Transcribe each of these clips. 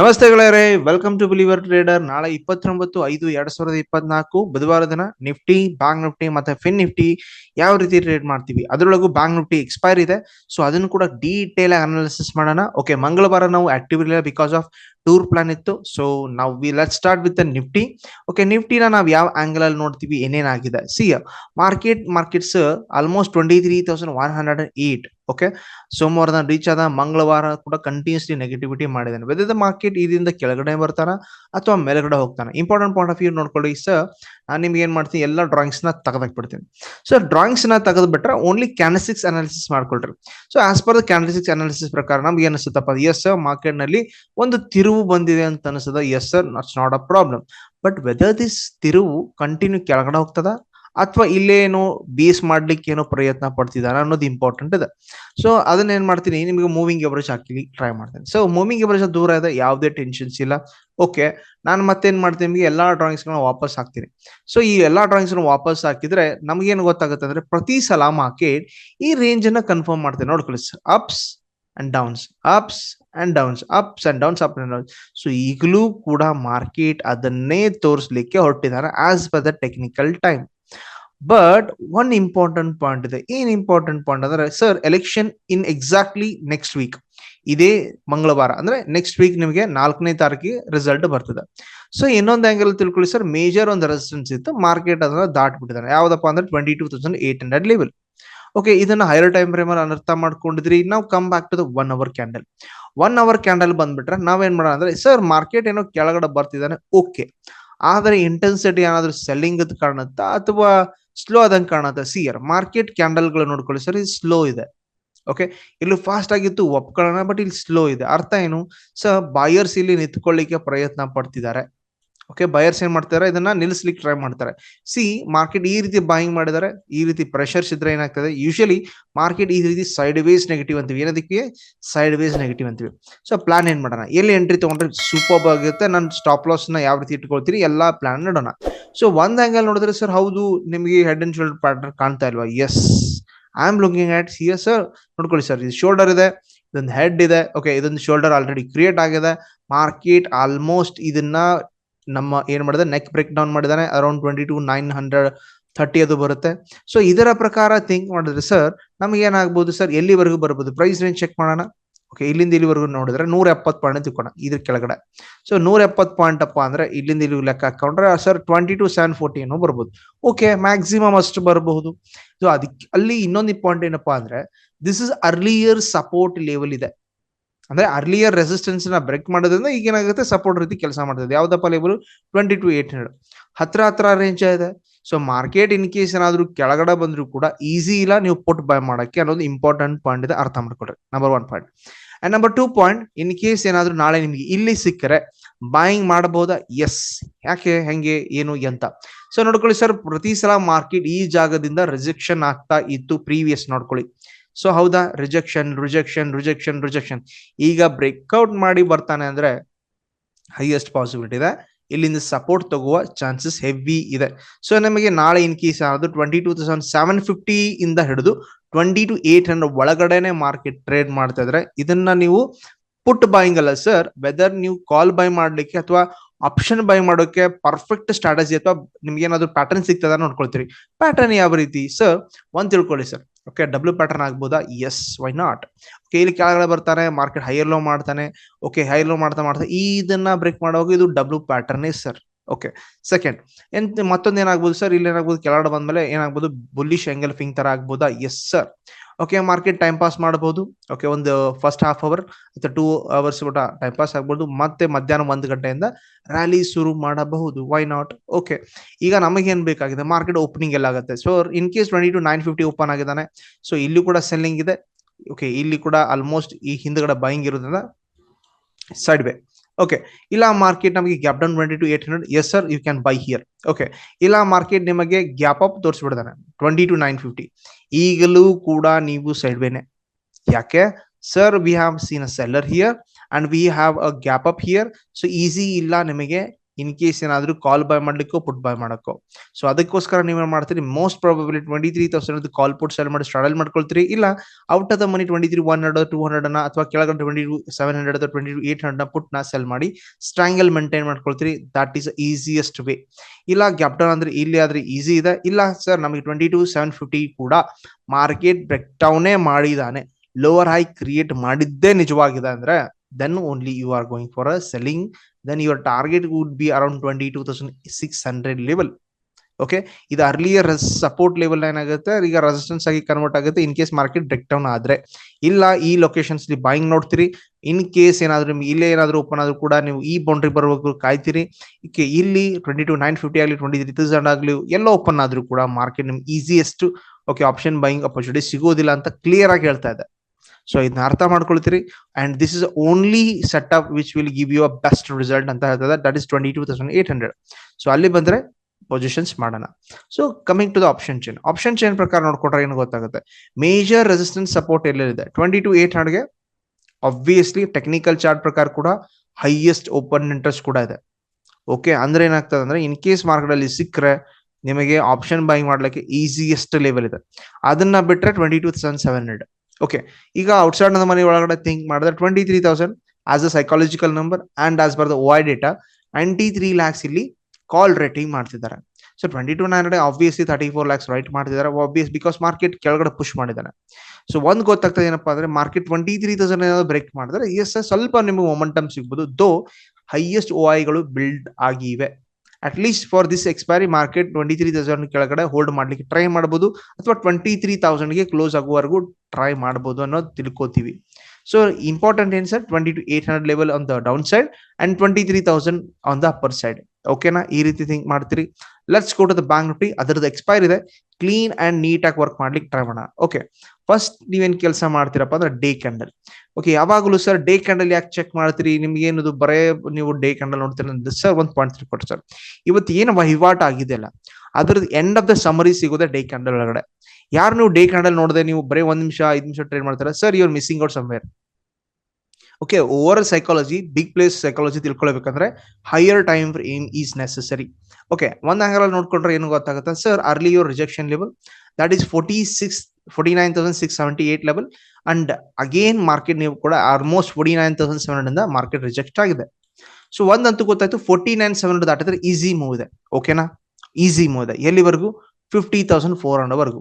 ನಮಸ್ತೆ welcome to believer trader ನಾಳೆ ಇಪ್ಪತ್ತೊಂಬತ್ತು ಐದು ಎರಡ್ ಸಾವಿರದ ಇಪ್ಪತ್ನಾಲ್ಕು, ಬುಧವಾರ ದಿನ ನಿಫ್ಟಿ ಬ್ಯಾಂಕ್ ನಿಫ್ಟಿ ಮತ್ತೆ ಫಿನ್ ನಿಫ್ಟಿ ಯಾವ ರೀತಿ ಟ್ರೇಡ್ ಮಾಡ್ತೀವಿ? ಅದರೊಳಗೂ ಬ್ಯಾಂಕ್ ನಿಫ್ಟಿ ಎಕ್ಸ್ಪೈರ್ ಇದೆ. ಸೊ ಅದನ್ನು ಕೂಡ ಡೀಟೇಲ್ ಆಗಿ ಅನಾಲಿಸಿಸ್ ಮಾಡೋಣ. ಓಕೆ ಮಂಗಳವಾರ ನಾವು ಆಕ್ಟಿವ್ ಇರಲಿಲ್ಲ ಬಿಕಾಸ್ ಆಫ್ ಟೂರ್ ಪ್ಲಾನ್ ಇತ್ತು. ಸೊ ನಾವು we let start with Nifty. Okay ನಿಫ್ಟಿನ ನಾವು ಯಾವ ಆಂಗಲ್ ಅಲ್ಲಿ ನೋಡ್ತೀವಿ? ಏನೇನಾಗಿದೆ? See market markets almost twenty three thousand one hundred eight okay ಸೋಮವಾರದ ರೀಚ್ ಆದ ಮಂಗಳವಾರ ಕೂಡ ಕಂಟಿನ್ಯೂಸ್ಲಿ ನೆಗೆಟಿವಿಟಿ ಮಾಡಿದ್ದಾನೆ. ವೆದರ್ ದ ಮಾರ್ಕೆಟ್ ಇದರಿಂದ ಕೆಳಗಡೆ ಬರ್ತಾನ ಅಥವಾ ಮೇಲ್ಗಡೆ ಹೋಗ್ತಾನೆ? ಇಂಪಾರ್ಟೆಂಟ್ ಪಾಯಿಂಟ್ ಆಫ್ ವ್ಯೂ ನೋಡ್ಕೊಳ್ಳಿ ಸರ್ ನಾನು ನಿಮ್ಗೆ ಏನ್ ಮಾಡ್ತೀನಿ? ಎಲ್ಲ ಡ್ರಾಯಿಂಗ್ಸ್ನ ತೆಗೆದಾಕ್ಬಿಡ್ತೀನಿ ಸೊ ಡ್ರಾಯಿಂಗ್ಸ್ನ ತೆಗೆದ್ಬಿಟ್ರೆ ಓನ್ಲಿ ಕ್ಯಾನಸಿಕ್ಸ್ ಅನಾಲಿಸಿಸ್ ಮಾಡ್ಕೊಳ್ರಿ. So as per the ಕ್ಯಾನಸಿಕ್ಸ್ analysis ಪ್ರಕಾರ ನಮ್ಗೆ ಅನಿಸುತ್ತಪ್ಪ? ಎಸ್ ಸರ್ ಮಾರ್ಕೆಟ್ನಲ್ಲಿ ಒಂದು ತಿರುವು ಬಂದಿದೆ ಅಂತ ಅನಿಸ್ತದ yes sir nots not a problem but whether this ತಿರುವು ಕಂಟಿನ್ಯೂ ಕೆಳಗಡೆ ಹೋಗ್ತದ? ಅಥವಾ ಇಲ್ಲೇನು ಬೇಸ್ ಮಾಡ್ಲಿಕ್ಕೆ ಏನೋ ಪ್ರಯತ್ನ ಪಡ್ತಿದಾರ ಅನ್ನೋದು ಇಂಪಾರ್ಟೆಂಟ್ ಇದೆ. ಸೊ ಅದನ್ನ ಏನ್ ಮಾಡ್ತೀನಿ, ನಿಮಗೆ ಮೂವಿಂಗ್ ಎವರೇಜ್ ಹಾಕಿ ಟ್ರೈ ಮಾಡ್ತೀನಿ. ಸೊ ಮೂವಿಂಗ್ ಎವರೇಜ್ ದೂರ ಇದೆ, ಯಾವುದೇ ಟೆನ್ಷನ್ಸ್ ಇಲ್ಲ. ಓಕೆ ನಾನು ಮತ್ತೇನ್ ಮಾಡ್ತೀನಿ, ನಿಮಗೆ ಎಲ್ಲಾ ಡ್ರಾಯಿಂಗ್ಸ್ ವಾಪಸ್ ಹಾಕ್ತೀನಿ. ಸೊ ಈ ಎಲ್ಲಾ ಡ್ರಾಯಿಂಗ್ಸ್ ವಾಪಸ್ ಹಾಕಿದ್ರೆ ನಮ್ಗೇನು ಗೊತ್ತಾಗುತ್ತೆ ಅಂದ್ರೆ ಪ್ರತಿ ಸಲ ಮಾರ್ಕೆಟ್ ಈ ರೇಂಜ್ ಅನ್ನ ಕನ್ಫರ್ಮ್ ಮಾಡ್ತೀನಿ. ನೋಡ್ಕೊಳ್ಳಿ ups and downs ups and downs ups and downs up and downs so ಈಗಲೂ ಕೂಡ ಮಾರ್ಕೆಟ್ ಅದನ್ನೇ ತೋರಿಸ್ಲಿಕ್ಕೆ ಹೊರಟಿದ್ದಾರೆ as per the technical time but one important point ಇದೆ. ಏನ್ ಇಂಪಾರ್ಟೆಂಟ್ ಪಾಯಿಂಟ್ ಅಂದ್ರೆ sir election in exactly next week ಇದೇ ಮಂಗಳವಾರ. ಅಂದ್ರೆ ನೆಕ್ಸ್ಟ್ ವೀಕ್ ನಿಮಗೆ ನಾಲ್ಕನೇ ತಾರೀಕಿಗೆ ರಿಸಲ್ಟ್ ಬರ್ತದೆ. ಸೊ ಇನ್ನೊಂದು ಆಂಗಲ್ ತಿಳ್ಕೊಳ್ಳಿ ಸರ್ ಮೇಜರ್ ಒಂದು ರೆಸಿಸ್ಟೆನ್ಸ್ ಇತ್ತು. ಮಾರ್ಕೆಟ್ ಅದನ್ನ ದಾಟ್ಬಿಟ್ಟಿದ್ದಾನೆ. ಯಾವ್ದಪ್ಪ ಅಂದ್ರೆ twenty two thousand eight hundred level okay ಇದನ್ನ ಹೈರ್ ಟೈಮ್ ಫ್ರೇಮ್ ಅಲ್ಲಿ ಅರ್ಥ ಮಾಡ್ಕೊಂಡಿದ್ರಿ. ನಾವು come back to the one hour candle one hour candle ಬಂದ್ಬಿಟ್ರೆ ನಾವೇನ್ ಮಾಡೋಣ ಅಂದ್ರೆ ಸರ್ ಮಾರ್ಕೆಟ್ ಏನೋ ಕೆಳಗಡೆ ಬರ್ತಿದ್ದಾನೆ. ಓಕೆ ಆದ್ರೆ ಇಂಟೆನ್ಸಿಟಿ ಏನಾದ್ರೂ ಸೆಲ್ಲಿಂಗ್ ಕಾಣುತ್ತಾ ಅಥವಾ ಸ್ಲೋ ಆದಂಗೆ ಕಾಣುತ್ತೆ. ಸಿಯರ್ ಮಾರ್ಕೆಟ್ ಕ್ಯಾಂಡಲ್ಗಳು ನೋಡ್ಕೊಳ್ಳಿ. ಸರ್ ಇದು ಸ್ಲೋ ಇದೆ. ಓಕೆ ಇಲ್ಲಿ ಫಾಸ್ಟ್ ಆಗಿತ್ತು, ಒಪ್ಕೊಳ್ಳೋಣ ಬಟ್ ಇಲ್ಲಿ ಸ್ಲೋ ಇದೆ. ಅರ್ಥ ಏನು? ಸ ಬಾಯರ್ಸ್ ಇಲ್ಲಿ ನಿಂತ್ಕೊಳ್ಳಿಕ್ಕೆ ಪ್ರಯತ್ನ ಪಡ್ತಿದ್ದಾರೆ. ಓಕೆ ಬಯರ್ಸ್ ಏನ್ ಮಾಡ್ತಾರೆ ಇದನ್ನ ನಿಲ್ಲಿಸ್ಲಿಕ್ಕೆ ಟ್ರೈ ಮಾಡ್ತಾರೆ. ಸಿ ಮಾರ್ಕೆಟ್ ಈ ರೀತಿ ಬಾಯಿಂಗ್ ಮಾಡಿದರೆ ಈ ರೀತಿ ಪ್ರೆಷರ್ಸ್ ಇದ್ರೆ ಏನಾಗ್ತದೆ? ಯೂಶಲಿ ಮಾರ್ಕೆಟ್ ಈ ರೀತಿ ಸೈಡ್ ವೇಸ್ ನೆಗೆಟಿವ್ ಅಂತೀವಿ. ಏನದಕ್ಕೆ? ಸೈಡ್ ವೇಸ್ ನೆಗೆಟಿವ್ ಅಂತೀವಿ. ಸೊ ಪ್ಲಾನ್ ಏನ್ ಮಾಡೋಣ? ಎಲ್ಲಿ ಎಂಟ್ರಿ ತಗೊಂಡ್ರೆ ಸೂಪರ್ ಆಗಿರುತ್ತೆ ನಾನು ಸ್ಟಾಪ್ ಲಾಸ್ನ ಯಾವ ರೀತಿ ಇಟ್ಕೊಳ್ತೀರಿ ಎಲ್ಲಾ ಪ್ಲಾನ್ ನೋಡೋಣ. ಸೊ ಒಂದ್ ಆಂಗಲ್ ನೋಡಿದ್ರೆ ಸರ್ ಹೌದು, ನಿಮಗೆ ಹೆಡ್ ಅಂಡ್ ಶೋಲ್ಡರ್ ಪಾರ್ಟ್ನರ್ ಕಾಣ್ತಾ ಇಲ್ವಾ? Yes I am looking at see yes sir ನೋಡ್ಕೊಳ್ಳಿ ಸರ್ ಇದು ಶೋಲ್ಡರ್ ಇದೆ, ಇದೊಂದು ಹೆಡ್ ಇದೆ. ಓಕೆ ಇದೊಂದು ಶೋಲ್ಡರ್ ಆಲ್ರೆಡಿ ಕ್ರಿಯೇಟ್ ಆಗಿದೆ. ಮಾರ್ಕೆಟ್ ಆಲ್ಮೋಸ್ಟ್ ಇದನ್ನ ನಮ್ಮ ಏನ್ ಮಾಡಿದೆ ನೆಕ್ ಬ್ರೇಕ್ ಡೌನ್ ಮಾಡಿದಾನೆ. Around twenty two nine hundred thirty ಅದು ಬರುತ್ತೆ. ಸೊ ಇದರ ಪ್ರಕಾರ ಥಿಂಕ್ ಮಾಡಿದ್ರೆ ಸರ್ ನಮ್ಗೆ ಏನಾಗ್ಬೋದು ಸರ್ ಎಲ್ಲಿವರೆಗೂ ಬರ್ಬೋದು? ಪ್ರೈಸ್ ರೇಂಜ್ ಚೆಕ್ ಮಾಡೋಣ. ಓಕೆ ಇಲ್ಲಿಂದ ಇಲ್ಲಿವರೆಗೂ ನೋಡಿದ್ರೆ ನೂರ ಎಪ್ಪತ್ತು ಪಾಯಿಂಟ್ ತಿಳ್ಕೋಣ ಇದ್ರ ಕೆಳಗಡೆ. ಸೊ ನೂರ ಎಪ್ಪತ್ತು ಪಾಯಿಂಟ್ ಅಪ್ಪ ಅಂದ್ರೆ ಇಲ್ಲಿಂದ ಇಲ್ಲಿ ಲೆಕ್ಕ ಹಾಕೊಂಡ್ರೆ sir twenty two seven forty ಏನೋ ಬರ್ಬೋದು. ಓಕೆ ಮ್ಯಾಕ್ಸಿಮಮ್ ಅಷ್ಟು ಬರಬಹುದು. ಸೊ ಅದಕ್ಕೆ ಅಲ್ಲಿ ಇನ್ನೊಂದು ಪಾಯಿಂಟ್ ಏನಪ್ಪಾ ಅಂದ್ರೆ this is earlier support level ಇದೆ. ಅಂದ್ರೆ ಅರ್ಲಿಯರ್ ರೆಸಿಸ್ಟೆನ್ಸ್ನ ಬ್ರೇಕ್ ಮಾಡೋದ್ರಿಂದ ಈಗ ಏನಾಗುತ್ತೆ ಸಪೋರ್ಟ್ ರೀತಿ ಕೆಲಸ ಮಾಡ್ತದೆ. ಯಾವ್ದಪ್ಪ level twenty two eight hundred ಹತ್ರ ಹತ್ರ ರೇಂಜ್ ಇದೆ. ಸೊ ಮಾರ್ಕೆಟ್ ಇನ್ ಕೇಸ್ ಏನಾದ್ರು ಕೆಳಗಡೆ ಬಂದ್ರು ಕೂಡ ಈಸಿ ಇಲ್ಲ ನೀವು ಪುಟ್ ಬೈ ಮಾಡಕ್ಕೆ ಅನ್ನೋದು ಇಂಪಾರ್ಟೆಂಟ್ ಪಾಯಿಂಟ್ ಇದೆ ಅರ್ಥ ಮಾಡ್ಕೊಳ್ರಿ. Number one point and number two point in case ಏನಾದ್ರು ನಾಳೆ ನಿಮ್ಗೆ ಇಲ್ಲಿ ಸಿಕ್ಕರೆ ಬಾಯಿಂಗ್ ಮಾಡಬಹುದಾ? ಎಸ್ ಯಾಕೆ? ಹೆಂಗೆ? ಏನು? ಎಂತ? ಸೊ ನೋಡ್ಕೊಳ್ಳಿ ಸರ್ ಪ್ರತಿ ಸಲ ಮಾರ್ಕೆಟ್ ಈ ಜಾಗದಿಂದ ರಿಜೆಕ್ಷನ್ ಆಗ್ತಾ ಇತ್ತು ಪ್ರೀವಿಯಸ್ ನೋಡ್ಕೊಳ್ಳಿ. ಸೊ ಹೌದಾ? ರಿಜೆಕ್ಷನ್ ರಿಜೆಕ್ಷನ್ ರಿಜೆಕ್ಷನ್ ರಿಜೆಕ್ಷನ್ ಈಗ ಬ್ರೇಕ್ಔಟ್ ಮಾಡಿ ಬರ್ತಾನೆ ಅಂದ್ರೆ ಹೈಯೆಸ್ಟ್ ಪಾಸಿಬಿಲಿಟಿ ಇದೆ. ಇಲ್ಲಿಂದ ಸಪೋರ್ಟ್ ತಗೋ ಚಾನ್ಸಸ್ ಹೆವಿ ಇದೆ. ಸೊ ನಮಗೆ ನಾಳೆ ಇನ್ ಕೇಸ್ ಯಾವುದು twenty two thousand seven fifty ಇಂದ ಹಿಡಿದು ಟ್ವೆಂಟಿ ಟು ಏಟ್ ಹಂಡ್ರೆಡ್ ಒಳಗಡೆನೆ ಮಾರ್ಕೆಟ್ ಟ್ರೇಡ್ ಮಾಡ್ತಾ ಇದ್ರೆ ಇದನ್ನ ನೀವು ಪುಟ್ ಬಾಯಿಂಗ್ ಅಲ್ಲ ಸರ್ ವೆದರ್ ನೀವು ಕಾಲ್ ಬೈ ಮಾಡ್ಲಿಕ್ಕೆ ಅಥವಾ ಆಪ್ಷನ್ ಬೈ ಮಾಡೋಕೆ ಪರ್ಫೆಕ್ಟ್ ಸ್ಟ್ರಾಟಜಿ ಅಥವಾ ನಿಮ್ಗೆ ಏನಾದ್ರು ಪ್ಯಾಟರ್ನ್ ಸಿಗ್ತದ ನೋಡ್ಕೊಳ್ತೀರಿ. ಪ್ಯಾಟರ್ನ್ ಯಾವ ರೀತಿ? ಸರ್ ಒಂದ್ ತಿಳ್ಕೊಳ್ಳಿ ಸರ್ ಓಕೆ ಡಬ್ಲ್ಯೂ ಪ್ಯಾಟರ್ನ್ ಆಗ್ಬೋದಾ? ಎಸ್ ವೈ ನಾಟ್ ಓಕೆ ಇಲ್ಲಿ ಕೆಳಗಡೆ ಬರ್ತಾನೆ ಮಾರ್ಕೆಟ್ ಹೈಯರ್ ಲೋ ಮಾಡ್ತಾನೆ. ಓಕೆ ಹೈ ಲೋ ಮಾಡ್ತಾ ಮಾಡ್ತಾ ಇದನ್ನ ಬ್ರೇಕ್ ಮಾಡುವಾಗ ಇದು W pattern sir okay second ಎಂತ ಮತ್ತೊಂದು ಏನಾಗ್ಬೋದು ಸರ್ ಇಲ್ಲಿ ಏನಾಗ್ಬೋದು, ಕೆಳಗಡೆ ಬಂದ್ಮೇಲೆ ಏನಾಗ್ಬೋದು ಬುಲ್ಲಿಶ್ ಎಂಗಲ್ ಫಿಂಗ್ ತರ ಆಗ್ಬೋದಾ? Yes sir okay market time pass ಮಾಡಬಹುದು. ಓಕೆ ಒಂದು ಫಸ್ಟ್ ಹಾಫ್ ಅವರ್ ಅಥವಾ ಟೂ ಅವರ್ಸ್ ಊಟ ಟೈಮ್ ಪಾಸ್ ಆಗ್ಬೋದು. ಮತ್ತೆ ಮಧ್ಯಾಹ್ನ ಒಂದು ಗಂಟೆಯಿಂದ ರ್ಯಾಲಿ ಶುರು ಮಾಡಬಹುದು. ವೈ ನಾಟ್ ಓಕೆ ಈಗ ನಮಗೇನು ಬೇಕಾಗಿದೆ? ಮಾರ್ಕೆಟ್ ಓಪನಿಂಗ್ ಎಲ್ಲ ಆಗುತ್ತೆ. So in case twenty two nine fifty open ಆಗಿದ್ದಾನೆ ಸೊ ಇಲ್ಲಿ ಕೂಡ ಸೆಲ್ಲಿಂಗ್ ಇದೆ. ಓಕೆ ಇಲ್ಲಿ ಕೂಡ ಆಲ್ಮೋಸ್ಟ್ ಈ ಹಿಂದ್ಗಡೆ ಬೈಯಿಂಗ್ ಇರೋದ್ರಿಂದ ಸೈಡ್ ಓಕೆ ಇಲ್ಲ ಮಾರ್ಕೆಟ್ ನಮಗೆ gap down twenty two eight hundred yes sir you can buy here okay ಇಲ್ಲ ಮಾರ್ಕೆಟ್ ನಿಮಗೆ ಗ್ಯಾಪ್ ಅಪ್ ತೋರಿಸ್ಬಿಡ್ತಾನೆ. ಟ್ವೆಂಟಿ ಟು ನೈನ್ ಫಿಫ್ಟಿ ಈಗಲೂ ಕೂಡ ನೀವು ಸೈಡ್ ವೇನೆ ಯಾಕೆ? Sir we have seen a seller here and we have a gap up here so easy ಇಲ್ಲ ನಿಮಗೆ ಇನ್ ಕೇಸ್ ಏನಾದ್ರು ಕಾಲ್ ಬೈ ಮಾಡ್ಲಿಕ್ಕೋ ಪುಟ್ ಬೈ ಮಾಡಕ್ಕೋ. ಸೊ ಅದಕ್ಕೋಸ್ಕರ ನೀವೇನ್ ಮಾಡ್ತೀರಿ? Most probably twenty three thousand call put sell ಮಾಡಿ straddle ಮಾಡ್ಕೊಳ್ತೀರಿ. ಇಲ್ಲ out of the money twenty three one hundred two hundred ಅನ್ನ ಅಥವಾ ಕೆಳಗಡೆ twenty two seven hundred twenty eight hundred ಪುಟ್ನ sell ಮಾಡಿ ಸ್ಟ್ರಾಂಗಲ್ ಮೇಂಟೈನ್ ಮಾಡ್ಕೊಳ್ತೀರಿ. ದಟ್ ಈಸ್ ಈಸಿಯೆಸ್ಟ್ ವೇ ಇಲ್ಲ gap down ಅಂದ್ರೆ ಇಲ್ಲಿ ಆದ್ರೆ ಈಸಿ ಇದೆ. ಇಲ್ಲ ಸರ್ ನಮಗೆ ಟ್ವೆಂಟಿ ಟು ಸೆವೆನ್ ಫಿಫ್ಟಿ ಕೂಡ ಮಾರ್ಕೆಟ್ ಬ್ರೇಕ್ ಡೌನೇ ಮಾಡಿದಾನೆ ಲೋವರ್ ಹೈ ಕ್ರಿಯೇಟ್ ಮಾಡಿದ್ದೇ ನಿಜವಾಗಿದೆ ಅಂದ್ರೆ then only you are going for a selling, then your target would be around 22600 level. Okay ಇದು ಅರ್ಲಿಯರ್ ಸಪೋರ್ಟ್ ಲೆವೆಲ್ ಏನಾಗುತ್ತೆ ಈಗ ರೆಸಿಸ್ಟೆನ್ಸ್ ಆಗಿ ಕನ್ವರ್ಟ್ ಆಗುತ್ತೆ in case market break down ಆದ್ರೆ. ಇಲ್ಲ, ಈ ಲೊಕೇಶನ್ಸ್ ಬಾಯಿಂಗ್ ನೋಡ್ತೀರಿ. ಇನ್ ಕೇಸ್ ಏನಾದ್ರು ನಿಮ್ಗೆ ಇಲ್ಲೇ ಏನಾದ್ರು ಓಪನ್ ಆದ್ರೂ ಕೂಡ ನೀವು ಈ ಬೌಂಡ್ರಿ ಬರಬೇಕು ಕಾಯ್ತೀರಿ. ಈಕೆ ಇಲ್ಲಿ ಟ್ವೆಂಟಿ ಟು ನೈನ್ ಫಿಫ್ಟಿ ಆಗಲಿ ಟ್ವೆಂಟಿ ತ್ರೀ ತೌಸಂಡ್ ಆಗಲಿ, ಎಲ್ಲ ಓಪನ್ ಆದ್ರೂ ಕೂಡ ಮಾರ್ಕೆಟ್ ನಿಮ್ಗೆ easiest okay option buying opportunity ಸಿಗೋದಿಲ್ಲ ಅಂತ ಕ್ಲಿಯರ್ ಆಗಿ ಹೇಳ್ತಾ ಇದೆ. ಸೊ ಇದನ್ನ ಅರ್ಥ ಮಾಡ್ಕೊಳ್ತೀರಿ. And this is only set up which will give you a best result ಅಂತ ಹೇಳ್ತದೆ. That is twenty two thousand eight hundred so ಅಲ್ಲಿ ಬಂದ್ರೆ ಪೊಸಿಷನ್ಸ್ ಮಾಡೋಣ. So coming to the option chain option chain ಪ್ರಕಾರ ನೋಡ್ಕೊಂಡ್ರೆ ಏನು ಗೊತ್ತಾಗುತ್ತೆ? ಮೇಜರ್ ರೆಸಿಸ್ಟೆನ್ಸ್ ಸಪೋರ್ಟ್ ಎಲ್ಲೆಲ್ಲಿದೆ? ಟ್ವೆಂಟಿ ಟು ಏಟ್ ಹಂಡ್ರೆಡ್ಗೆ ಆಬ್ವಿಯಸ್ಲಿ ಟೆಕ್ನಿಕಲ್ ಚಾರ್ಟ್ ಪ್ರಕಾರ ಕೂಡ ಹೈಯೆಸ್ಟ್ ಓಪನ್ ಇಂಟ್ರೆಸ್ಟ್ ಕೂಡ ಇದೆ. ಓಕೆ ಅಂದ್ರೆ ಏನಾಗ್ತದೆ ಅಂದ್ರೆ ಇನ್ ಕೇಸ್ ಮಾರ್ಕೆಟ್ ಅಲ್ಲಿ ಸಿಕ್ಕರೆ ನಿಮಗೆ ಆಪ್ಷನ್ ಬೈ ಮಾಡ್ಲಿಕ್ಕೆ ಈಸಿಯೆಸ್ಟ್ ಲೆವೆಲ್ ಇದೆ. ಅದನ್ನ ಬಿಟ್ರೆ twenty two thousand seven hundred okay ಈಗ ಔಟ್ಸೈಡ್ನ ಮನಿ ಒಳಗಡೆ ಥಿಂಕ್ ಮಾಡಿದ್ರೆ twenty three thousand as a psychological number and as per the why data ninety three lakhs ಇಲ್ಲಿ ಕಾಲ್ ರೇಟಿಂಗ್ ಮಾಡ್ತಿದ್ದಾರೆ. So twenty two nine hundred obviously thirty four lakhs write ಮಾಡ್ತಿದ್ದಾರೆ. Obvious because market ಕೆಳಗಡೆ push ಮಾಡಿದ್ದಾರೆ so ಒಂದು ಗೊತ್ತಾಗ್ತದೆ ಏನಪ್ಪಾ ಅಂದ್ರೆ market twenty three thousand ಏನಾದ್ರು ಬ್ರೇಕ್ ಮಾಡಿದ್ರೆ ಎಸ್ ಸ್ವಲ್ಪ ನಿಮಗೆ ಮೊಮೆಂಟಮ್ ಸಿಗ್ಬೋದು ದೋ ಹೈಯೆಸ್ಟ್ ಓ ಐಗಳು ಬಿಲ್ಡ್ ಆಗಿವೆ. At least for this expiry market twenty three thousand ಕೆಳಗಡೆ ಹೋಲ್ಡ್ ಮಾಡ್ಲಿಕ್ಕೆ ಟ್ರೈ ಮಾಡಬಹುದು ಅಥವಾ ಟ್ವೆಂಟಿ ತ್ರೀ ತೌಸಂಡ್ಗೆ ಕ್ಲೋಸ್ ಆಗುವವರೆಗೂ ಟ್ರೈ ಮಾಡಬಹುದು ಅನ್ನೋದು ತಿಳ್ಕೊತೀವಿ. ಸೊ ಇಂಪಾರ್ಟೆಂಟ್ ಏನ್ sir twenty two eight hundred level on the downside and twenty three thousand on the upper side ಓಕೆನಾ ಈ ರೀತಿ ಥಿಂಕ್ ಮಾಡ್ತೀರಿ. Let's go to the bank Nifty ಅದರದ್ದು ಎಕ್ಸ್ಪೈರ್ ಇದೆ. ಕ್ಲೀನ್ ಅಂಡ್ ನೀಟ್ ಆಗಿ ವರ್ಕ್ ಮಾಡ್ಲಿಕ್ಕೆ try ಮಾಡೋಣ. ಓಕೆ ಫಸ್ಟ್ ನೀವೇನ್ ಕೆಲಸ ಮಾಡ್ತೀರಪ್ಪ ಅಂದ್ರೆ ಡೇ ಕ್ಯಾಂಡಲ್ ಓಕೆ ಯಾವಾಗಲೂ ಸರ್ ಡೇ ಕ್ಯಾಂಡಲ್ ಯಾಕೆ ಚೆಕ್ ಮಾಡ್ತೀರಿ? ನಿಮ್ಗೆ ಏನದು ಬರೇ ನೀವು ಡೇ ಕ್ಯಾಂಡಲ್ ನೋಡ್ತೀರ ಸರ್ ಒಂದು ಪಾಯಿಂಟ್ ತಿಳ್ಕೊಟ್ಟು ಸರ್ ಇವತ್ತು ಏನು ವಹಿವಾಟು ಆಗಿದೆ ಅಲ್ಲ, ಅದ್ರದ್ದು ಎಂಡ್ ಆಫ್ ದ ಸಮರಿ ಸಿಗೋದೆ ಡೇ ಕ್ಯಾಂಡಲ್ ಒಳಗಡೆ. ಯಾರು ನೀವು ಡೇ ಕ್ಯಾಂಡಲ್ ನೋಡದೆ ನೀವು ಬರೇ ಒಂದು ನಿಮಿಷ, ಐದು ನಿಮಿಷ ಟ್ರೇಡ್ ಮಾಡ್ತಾರೆ? ಸರ್ ಇವ್ರು missing out somewhere okay over psychology big place psychology ತಿಳ್ಕೊಳ್ಬೇಕಂದ್ರೆ higher time aim is necessary okay ಒಂದ್ ಆಂಗಲ್ ನೋಡ್ಕೊಂಡ್ರೆ ಏನು ಗೊತ್ತಾಗುತ್ತೆ? Sir early your rejection level that is forty six forty nine thousand six seventy eight level and again market ನೀವು ಕೂಡ almost forty nine thousand seven hundred market reject ಆಗಿದೆ. So ಒಂದಂತೂ ಗೊತ್ತಾಯ್ತು forty nine seven hundred ದಾಟಿದ್ರೆ easy move ಇದೆ. ಓಕೆನಾ easy move ಇದೆ. ಎಲ್ಲಿವರೆಗೂ? ಫಿಫ್ಟಿ ತೌಸಂಡ್ ಫೋರ್ ಹಂಡ್ರೆಡ್ ವರೆಗೂ.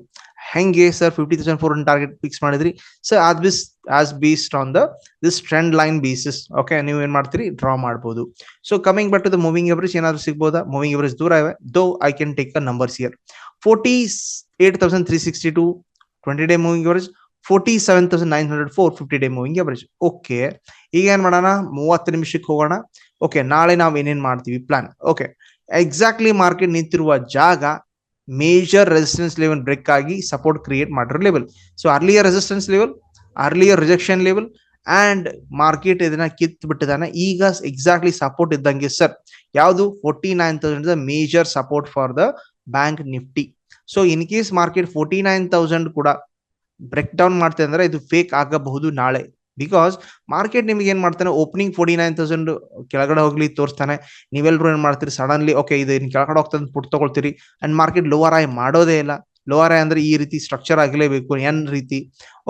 ಹೆಂಗೆ sir fifty thousand four target fix ಮಾಡಿದ್ರಿ? ಸರ್ ಆಸ್ ಬಿಸ್ as based on the this trend line basis okay ನೀವು ಏನ್ ಮಾಡ್ತೀರಿ? ಡ್ರಾ ಮಾಡ್ಬೋದು. So coming but the moving average ಏನಾದ್ರು ಸಿಗ್ಬೋದಾ? ಮೂವಿಂಗ್ ಎವರೇಜ್ ದೂರ ಇವೆ. Though I can take the numbers here forty eight thousand three sixty two twenty day moving average forty seven thousand nine hundred four fifty day moving average okay ಈಗ ಏನ್ ಮಾಡೋಣ? ಮೂವತ್ತು ನಿಮಿಷಕ್ಕೆ ಹೋಗೋಣ. ಓಕೆ ನಾಳೆ ನಾವು ಏನೇನ್ ಮಾಡ್ತೀವಿ? ಪ್ಲಾನ್ ಓಕೆ ಎಕ್ಸಾಕ್ಟ್ಲಿ ಮಾರ್ಕೆಟ್ ನಿಂತಿರುವ ಜಾಗ ಮೇಜರ್ ರೆಸಿಸ್ಟೆನ್ಸ್ ಲೆವೆಲ್ ಬ್ರೇಕ್ ಆಗಿ ಸಪೋರ್ಟ್ ಕ್ರಿಯೇಟ್ ಮಾಡಿರೋ level so earlier resistance level earlier rejection level and market ಇದನ್ನ ಕಿತ್ ಬಿಟ್ಟಿದಾನೆ ಈಗ ಎಕ್ಸಾಕ್ಟ್ಲಿ ಸಪೋರ್ಟ್ ಇದ್ದಂಗೆ ಸರ್ ಯಾವುದು? Forty nine thousand major support for the bank Nifty so in case market forty nine thousand ಕೂಡ break down ಮಾಡ್ತೇವೆ ಅಂದ್ರೆ ಇದು ಫೇಕ್ ಆಗಬಹುದು ನಾಳೆ. ಬಿಕಾಸ್ ಮಾರ್ಕೆಟ್ ನಿಮ್ಗೆ ಏನ್ ಮಾಡ್ತಾನೆ? ಓಪನಿಂಗ್ ಫೋರ್ಟಿ ನೈನ್ ತೌಸಂಡ್ ಕೆಳಗಡೆ ಹೋಗ್ಲಿ ತೋರಿಸ್ತಾನೆ. ನೀವೆಲ್ರು ಏನ್ ಮಾಡ್ತೀರಿ? ಸಡನ್ಲಿ ಓಕೆ ಇದು ಕೆಳಗಡೆ ಹೋಗ್ತದೆ ಪುಟ್ ತಗೊಳ್ತೀರಿ. ಅಂಡ್ ಮಾರ್ಕೆಟ್ ಲೋವರ್ ಆಯ್ ಮಾಡೋದೇ ಇಲ್ಲ. ಲೋವರ್ ಆಯ್ ಅಂದ್ರೆ ಈ ರೀತಿ ಸ್ಟ್ರಕ್ಚರ್ ಆಗಲೇಬೇಕು ಎನ್ ರೀತಿ.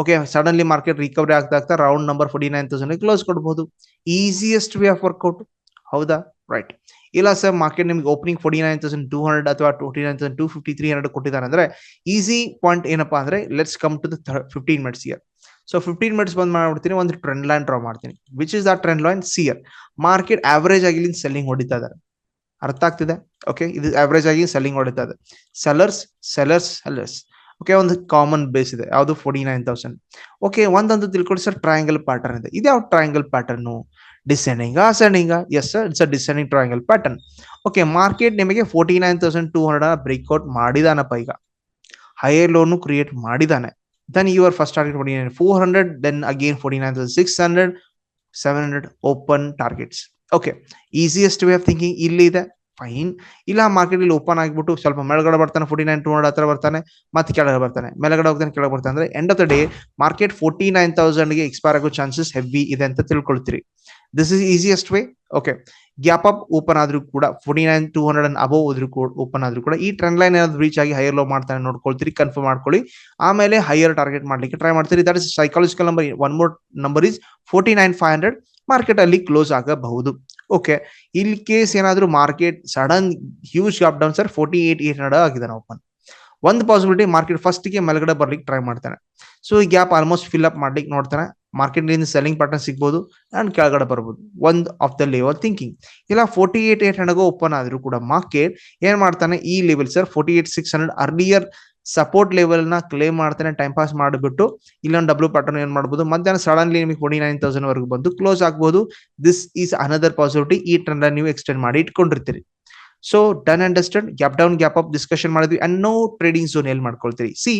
ಓಕೆ ಸಡನ್ಲಿ ಮಾರ್ಕೆಟ್ ರಿಕವರಿ ಆಗ್ತಾ ಆಗ್ತಾ round number forty nine thousand close ಕೊಡ್ಬೋದು. ಈಸಿಯೆಸ್ಟ್ ವೇ ಆಫ್ ವರ್ಕೌಟ್ ಹೌದಾ? ರೈಟ್ ಇಲ್ಲ ಸರ್ ಮಾರ್ಕೆಟ್ ನಿಮ್ಗೆ opening forty nine thousand two hundred ಅಥವಾ forty nine thousand two fifty three hundred ಕೊಟ್ಟಿದ್ದಾರೆ ಅಂದ್ರೆ ಈಸಿ ಪಾಯಿಂಟ್ ಏನಪ್ಪಾ ಅಂದ್ರೆ let's come to the fifteen minutes here so fifteen minutes ಬಂದ್ ಮಾಡ್ಬಿಡ್ತೀನಿ, ಒಂದು ಟ್ರೆಂಡ್ ಲೈನ್ ಡ್ರಾ ಮಾಡ್ತೀನಿ. Which is the trend line ಸಿಯರ್ market average ಆಗಿ ಸೆಲ್ಲಿಂಗ್ ಹೊಡಿತಾ ಇದ್ದಾರೆ ಅರ್ಥ ಆಗ್ತಿದೆ? ಓಕೆ ಇದು ಆವರೇಜ್ ಆಗಿ ಸೆಲ್ಲಿಂಗ್ ಹೊಡಿತಾ ಇದೆ. ಸೆಲ್ಲರ್ಸ್ ಸೆಲ್ಲರ್ಸ್ ಸೆಲ್ಲರ್ಸ್ ಓಕೆ ಒಂದು ಕಾಮನ್ ಬೇಸ್ ಇದೆ. ಯಾವುದು? ಫೋರ್ಟಿ ನೈನ್ ತೌಸಂಡ್ ಓಕೆ ಒಂದಂತ ತಿಳ್ಕೊಳ್ಳಿ ಸರ್ ಟ್ರಯಾಂಗಲ್ ಪ್ಯಾಟರ್ನ್ ಇದೆ. ಇದು ಯಾವ triangle pattern descending ascending yes sir it's a descending triangle pattern okay market ನಿಮಗೆ forty nine thousand two hundred breakout ಮಾಡಿದಾನಪ್ಪ ಈಗ. ಹೈಯರ್ ಲೋನು ಕ್ರಿಯೇಟ್ ಮಾಡಿದಾನೆ. Then you first first then again forty nine thousand six hundred seven hundred open targets okay easiest way of thinking ಇಲ್ಲಿ ಇದೆ. Fine ಇಲ್ಲ market ಇಲ್ಲಿ open ಆಗಿಬಿಟ್ಟು ಸ್ವಲ್ಪ ಮೇಲ್ಗಡೆ ಬರ್ತಾನೆ ಫೋರ್ಟಿ ನೈನ್ ಟೂ ಹಂಡ್ರೆಡ್ ಹತ್ರ ಬರ್ತಾನೆ, ಮತ್ತೆ ಕೆಳಗೆ ಬರ್ತಾನೆ. ಮೇಲ್ಗಡೆ ಹೋಗ್ತಾನೆ ಕೆಳಗೆ ಬರ್ತಾನೆ. ಅಂದ್ರೆ end of the day market forty nine ತೌಸಂಡ್ಗೆ expire ಆಗೋ ಚಾನ್ಸಸ್ ಹೆವಿ ಇದೆ ಅಂತ ತಿಳ್ಕೊಳ್ತೀರಿ. This is easiest way okay gap up open ಆದ್ರೂ ಕೂಡ forty nine two hundred and above ಹೋದ್ರು ಓಪನ್ ಆದ್ರೂ ಕೂಡ ಈ ಟ್ರೆಂಡ್ ಲೈನ್ ಏನಾದ್ರು ರೀಚ್ ಆಗಿ ಹೈಯರ್ ಲೋ ಮಾಡ್ತಾನೆ ನೋಡ್ಕೊಳ್ತೀರಿ ಕನ್ಫರ್ಮ್ ಮಾಡ್ಕೊಳ್ಳಿ. ಆಮೇಲೆ ಹೈಯರ್ ಟಾರ್ಗೆಟ್ ಮಾಡ್ಲಿಕ್ಕೆ ಟ್ರೈ ಮಾಡ್ತೀರಿ. That is psychological number one more number is forty nine five hundred market ಅಲ್ಲಿ ಕ್ಲೋಸ್ ಆಗಬಹುದು. ಓಕೆ ಇಲ್ಲಿ ಕೇಸ್ ಏನಾದರೂ market sudden huge up down sir forty eight eight hundred ಆಗಿದೆ ಓಪನ್ ಒಂದು ಪಾಸಿಬಿಲಿಟಿ ಮಾರ್ಕೆಟ್ ಫಸ್ಟ್ಗೆ ಗೆ ಮೇಲ್ಗಡೆ ಬರ್ಲಿಕ್ಕೆ ಟ್ರೈ ಮಾಡ್ತಾನೆ. ಸೊ ಈ ಗ್ಯಾಪ್ ಆಲ್ಮೋಸ್ಟ್ ಫಿಲ್ ಅಪ್ ಮಾಡ್ಲಿಕ್ಕೆ ನೋಡ್ತಾನೆ. ಮಾರ್ಕೆಟ್ನಿಂದ ಸೆಲ್ಲಿಂಗ್ ಪ್ಯಾಟರ್ನ್ ಸಿಗ್ಬೋದು ಅಂಡ್ ಕೆಳಗಡೆ ಬರ್ಬೋದು. ಒಂದು ಆಫ್ ದ ಲೆವೆಲ್ ಥಿಂಕಿಂಗ್ ಇಲ್ಲ forty eight eight hundred open ಆದ್ರೂ ಕೂಡ ಮಾರ್ಕೆಟ್ ಏನು ಮಾಡ್ತಾನೆ? ಈ level sir forty eight six hundred earlier support ಲೆವೆಲ್ನ claim ಮಾಡ್ತಾನೆ ಟೈಮ್ ಪಾಸ್ ಮಾಡಿಬಿಟ್ಟು ಇಲ್ಲೊಂದು ಡಬ್ಲ್ಯೂ ಪ್ಯಾಟರ್ನ್ ಏನು ಮಾಡ್ಬೋದು? ಮಧ್ಯಾಹ್ನ ಸಡನ್ಲಿ ನಿಮಗೆ ಫೋರ್ಟಿ ನೈನ್ ತೌಸಂಡ್ ವರೆಗೂ ಬಂದು ಕ್ಲೋಸ್ ಆಗ್ಬೋದು. ದಿಸ್ ಈಸ್ ಅನದರ್ ಪಾಸಿಬಿಲಿಟಿ ಈ ಟ್ರೆಂಡ್ ನೀವು ಎಕ್ಸ್ಟೆಂಡ್ ಮಾಡಿ ಇಟ್ಕೊಂಡಿರ್ತೀರಿ. So done understand gap down gap up discussion ಮಾಡಿದ್ವಿ ಅಂಡ್ ನೋ ಟ್ರೇಡಿಂಗ್ ಝೋನ್ ಎಲ್ಲಿ ಮಾಡ್ಕೊಳ್ತೀರಿ. ಸಿ